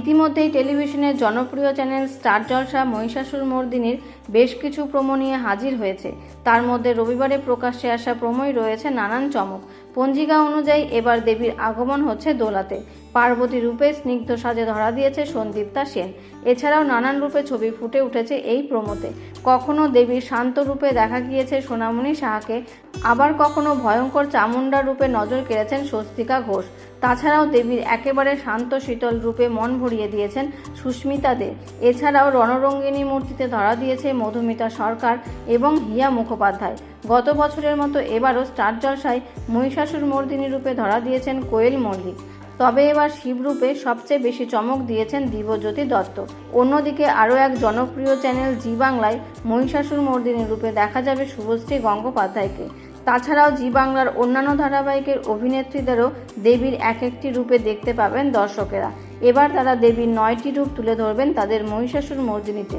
ইতিমধ্যেই টেলিভিশনের জনপ্রিয় চ্যানেল স্টার জলসা মহিষাসুর মর্দিনীর বেশ কিছু প্রোমো নিয়ে হাজির হয়েছে। তার মধ্যে রবিবারে প্রকাশ্যে আসা প্রোমোই রয়েছে নানান চমক। পঞ্জিকা অনুযায়ী এবার দেবীর আগমন হচ্ছে দোলাতে। পার্বতী রূপে স্নিগ্ধ সাজে ধরা দিয়েছে সন্দীপ্তা সেন। এছাড়াও নানান রূপে ছবি ফুটে উঠেছে এই প্রমোতে। কখনো দেবীর শান্ত রূপে দেখা গিয়েছে সোনামণি সাহাকে, আবার কখনো ভয়ঙ্কর চামুণ্ডা রূপে নজর কেড়েছেন স্বস্তিকা ঘোষ। তাছাড়াও দেবীর একেবারে শান্ত শীতল রূপে মন ভরিয়ে দিয়েছেন সুস্মিতা দে। এছাড়াও রণরঙ্গিনী মূর্তিতে ধরা দিয়েছে মধুমিতা সরকার এবং হিয়া মুখোপাধ্যায়। গত বছরের মতো এবারও স্টার জলসায় মহিষাসুর মর্দিনী রূপে ধরা দিয়েছেন কোয়েল মল্লিক। তবে এবার শিবরূপে সবচেয়ে বেশি চমক দিয়েছেন দিবজ্যোতি দত্ত। অন্যদিকে আরও এক জনপ্রিয় চ্যানেল জি বাংলায় মহিষাসুর মর্দিনী রূপে দেখা যাবে শুভশ্রী গঙ্গোপাধ্যায়কে। তাছাড়াও জি বাংলার অন্যান্য ধারাবাহিকের অভিনেত্রীদেরও দেবীর এক একটি রূপে দেখতে পাবেন দর্শকেরা। এবার তারা দেবীর নয়টি রূপ তুলে ধরবেন তাদের মহিষাসুর মর্দিনীতে।